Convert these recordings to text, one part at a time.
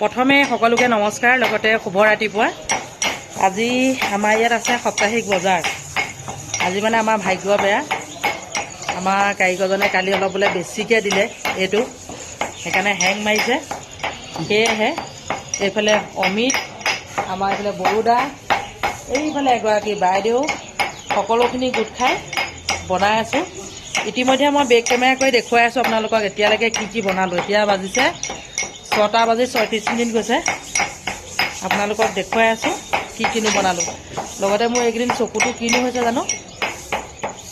প্ৰথমে সকলোকে নমস্কাৰ লগতে শুভ ৰাতিপুৱা। আজি আমাৰ ইয়াত আছে সাপ্তাহিক বজাৰ। আজি মানে আমাৰ ভাগ্য বেয়া। আমাৰ কাৰিকৰজনে কালি অলপ বোলে বেছিকৈ দিলে এইটো। সেইকাৰণে হেং মাৰিছে। সেয়েহে এইফালে অমিত আমাৰ এইফালে বৰুদা এইফালে এগৰাকী বাইদেউ সকলোখিনি গোট খাই বনাই আছোঁ। ইতিমধ্যে মই বেক কেমেৰা কৰি দেখুৱাই আছোঁ আপোনালোকক এতিয়ালৈকে কি কি বনালোঁ। এতিয়া বাজিছে ছটা বাজি ছয়ত্ৰিছ মিনিট গৈছে। আপোনালোকক দেখুৱাই আছোঁ কি কিনো বনালোঁ। লগতে মোৰ এইকেইদিন চকুটো কিনো হৈছে জানো?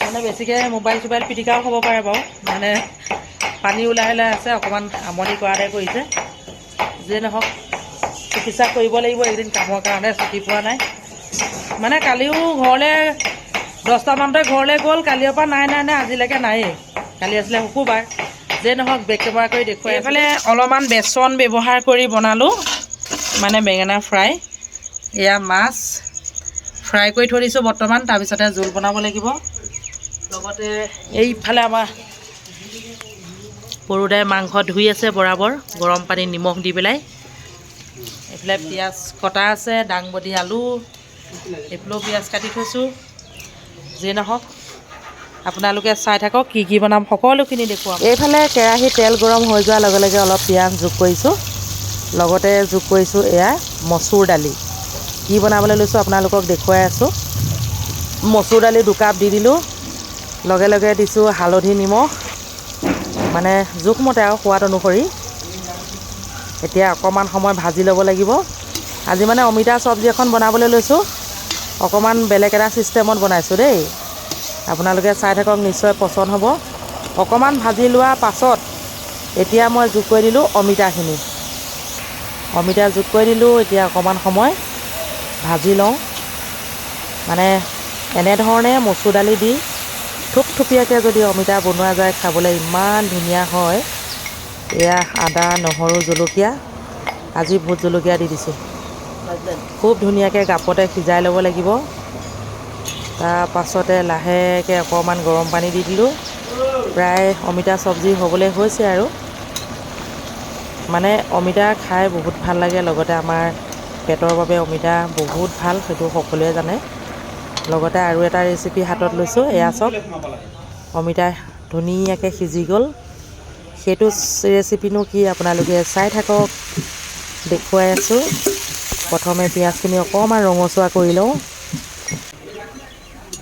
মানে বেছিকৈ মোবাইল চোবাইল পিটিকাও হ'ব পাৰে বাৰু। মানে পানী ওলাই ওলাই আছে অকণমান আমনি কৰাতে কৰিছে। যিয়ে নহওক, চিকিৎসা কৰিব লাগিব এইকেইদিন, কামৰ কাৰণে ছুটি পোৱা নাই। মানে কালিও ঘৰলৈ দহটামানতে ঘৰলৈ গ'ল, কালিৰ পৰা নাই নাই নাই, আজিলৈকে নায়েই। কালি আছিলে শুকুৰবাৰ। যে নহওক বেক কেমেৰা কৰি দেখুৱাই এইফালে অলপমান বেচন ব্যৱহাৰ কৰি বনালোঁ মানে বেঙেনা ফ্ৰাই। এয়া মাছ ফ্ৰাই কৰি থৈ দিছোঁ বৰ্তমান তাৰপিছতে জোল বনাব লাগিব। লগতে এইফালে আমাৰ বৰুদাই মাংস ধুই আছে বৰাবৰ গৰম পানীত নিমখ দি পেলাই। এইফালে পিঁয়াজ কটা আছে দাংবডি আলু এইফালেও পিঁয়াজ কাটি থৈছোঁ। যিয়ে নহওক। আপোনালোকে চাই থাকক কি কি বনাম সকলোখিনি দেখুৱাম। এইফালে কেৰাহী তেল গৰম হৈ যোৱাৰ লগে লগে অলপ পিঁয়াজ যোগ কৰিছোঁ। লগতে যোগ কৰিছোঁ এয়া মচুৰ দালি। কি বনাবলৈ লৈছোঁ আপোনালোকক দেখুৱাই আছোঁ। মচুৰ দালি দুকাপ দি দিলোঁ। লগে লগে দিছোঁ হালধি নিমখ। মানে জোখমতে আৰু সোৱাদ অনুসৰি। এতিয়া অকণমান সময় ভাজি ল'ব লাগিব। আজি মানে অমিতা চব্জি এখন বনাবলৈ লৈছোঁ। অকণমান বেলেগ এটা ছিষ্টেমত বনাইছোঁ দেই। আপোনালোকে চাই থাকক নিশ্চয় পচন্দ হ'ব। অকণমান ভাজি লোৱাৰ পাছত এতিয়া মই যোগ কৰি দিলোঁ অমিতাখিনি। অমিতা যোগ কৰি দিলোঁ এতিয়া অকণমান সময় ভাজি লওঁ। মানে এনেধৰণে মচুৰ দালি দি থুপথুপীয়াকৈ যদি অমিতা বনোৱা যায় খাবলৈ ইমান ধুনীয়া হয়। এয়া আদা নহৰু জলকীয়া। আজি ভোট জলকীয়া দি দিছোঁ। খুব ধুনীয়াকৈ গাপতে সিজাই ল'ব লাগিব। তাৰ পাছতে লাহেকৈ অকণমান গৰম পানী দি দিলোঁ। প্ৰায় অমিতা চব্জি হ'বলৈ হৈছে আৰু। মানে অমিতা খাই বহুত ভাল লাগে লগতে আমাৰ পেটৰ বাবে অমিতা বহুত ভাল সেইটো সকলোৱে জানে। লগতে আৰু এটা ৰেচিপি হাতত লৈছোঁ এয়া চব। অমিতা ধুনীয়াকৈ সিজি গ'ল। সেইটো ৰেচিপিনো কি আপোনালোকে চাই থাকক দেখুৱাই আছোঁ। প্ৰথমে পিঁয়াজখিনি অকণমান ৰঙচুৱা কৰি লওঁ।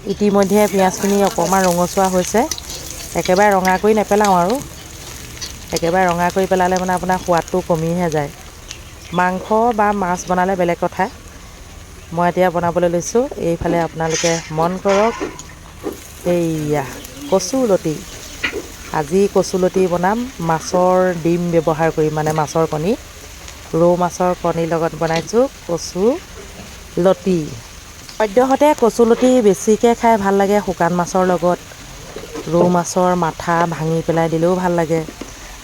ইতিমধ্যে পিঁয়াজখিনি অকণমান ৰঙচুৱা হৈছে। একেবাৰে ৰঙা কৰি নেপেলাওঁ আৰু। একেবাৰে ৰঙা কৰি পেলালে মানে আপোনাৰ সোৱাদটো কমিহে যায়। মাংস বা মাছ বনালে বেলেগ কথা। মই এতিয়া বনাবলৈ লৈছোঁ। এইফালে আপোনালোকে মন কৰক। এইয়া কচুলতি আজি কচুলতি বনাম। মাছৰ ডিম ব্যৱহাৰ কৰি মানে মাছৰ কণী। ৰৌ মাছৰ কণীৰ লগত বনাইছোঁ কচু লতি। সদ্যহতে কচুলতি বেছিকৈ খাই ভাল লাগে শুকান মাছৰ লগত। ৰৌ মাছৰ মাথা ভাঙি পেলাই দিলেও ভাল লাগে।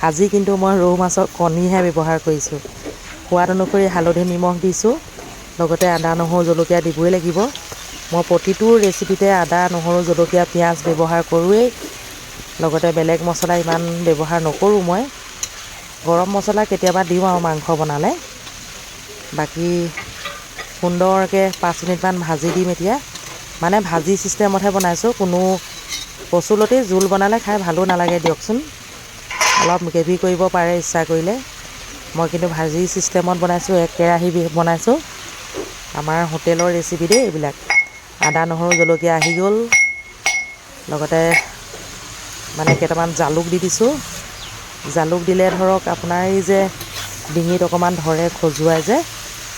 আজি কিন্তু মই ৰৌ মাছৰ কণীহে ব্যৱহাৰ কৰিছোঁ। সোৱাদ অনুসৰি হালধি নিমখ দিছোঁ। লগতে আদা নহৰু জলকীয়া দিবই লাগিব। মই প্ৰতিটো ৰেচিপিতে আদা নহৰু জলকীয়া পিঁয়াজ ব্যৱহাৰ কৰোঁৱেই। লগতে বেলেগ মছলা ইমান ব্যৱহাৰ নকৰোঁ মই। গৰম মছলা কেতিয়াবা দিওঁ আৰু মাংস বনালে। বাকী সুন্দৰকৈ পাঁচ মিনিটমান ভাজি দিম এতিয়া। মানে ভাজি ছিষ্টেমতহে বনাইছোঁ কোনো কচুলতি জোল বনালে খাই ভালো নালাগে দিয়কচোন। অলপ গ্ৰেভি কৰিব পাৰে ইচ্ছা কৰিলে। মই কিন্তু ভাজি ছিষ্টেমত বনাইছোঁ এক কেৰাহী বনাইছোঁ। আমাৰ হোটেলৰ ৰেচিপি দেই এইবিলাক। আদা নহৰু জলকীয়া আহি গ'ল। লগতে মানে কেইটামান জালুক দি দিছোঁ। জালুক দিলে ধৰক আপোনাৰ এই যে ডিঙিত অকণমান ধৰে খজুৱাই যে।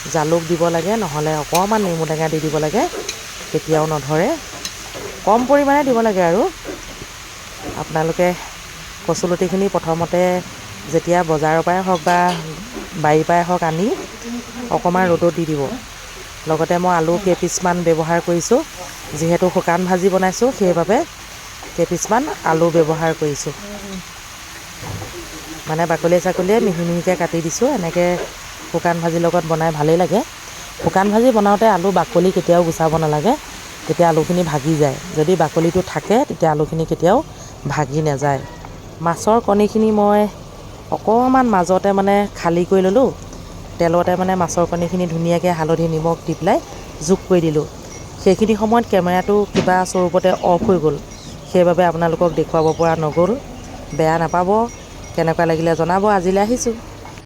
জালুক দিব লাগে, নহ'লে অকণমান নেমু টেঙা দি দিব লাগে তেতিয়াও নধৰে। কম পৰিমাণে দিব লাগে আৰু। আপোনালোকে কচুলতিখিনি প্ৰথমতে যেতিয়া বজাৰৰ পৰাই হওক বা বাৰীৰ পৰাই হওক আনি অকণমান ৰ'দত দি দিব। লগতে মই আলু কেইপিচমান ব্যৱহাৰ কৰিছোঁ, যিহেতু শুকান ভাজি বনাইছোঁ, সেইবাবে কেইপিচমান আলু ব্যৱহাৰ কৰিছোঁ। মানে বাকলিয়ে চাকলিয়ে মিহি মিহিকৈ কাটি দিছোঁ, এনেকৈ শুকান ভাজিৰ লগত বনাই ভালেই লাগে। শুকান ভাজি বনাওঁতে আলু বাকলি কেতিয়াও গুচাব নালাগে তেতিয়া আলুখিনি ভাগি যায়। যদি বাকলিটো থাকে তেতিয়া আলুখিনি কেতিয়াও ভাগি নাযায়। মাছৰ কণীখিনি মই অকণমান মাজতে মানে খালী কৰি ল'লোঁ। তেলতে মানে মাছৰ কণীখিনি ধুনীয়াকৈ হালধি নিমখ দি পেলাই যোগ কৰি দিলোঁ। সেইখিনি সময়ত কেমেৰাটো কিবা স্বৰূপতে অফ হৈ গ'ল। সেইবাবে আপোনালোকক দেখুৱাব পৰা নগ'ল। বেয়া নাপাব। কেনেকুৱা লাগিলে জনাব। আজিলৈ আহিছোঁ।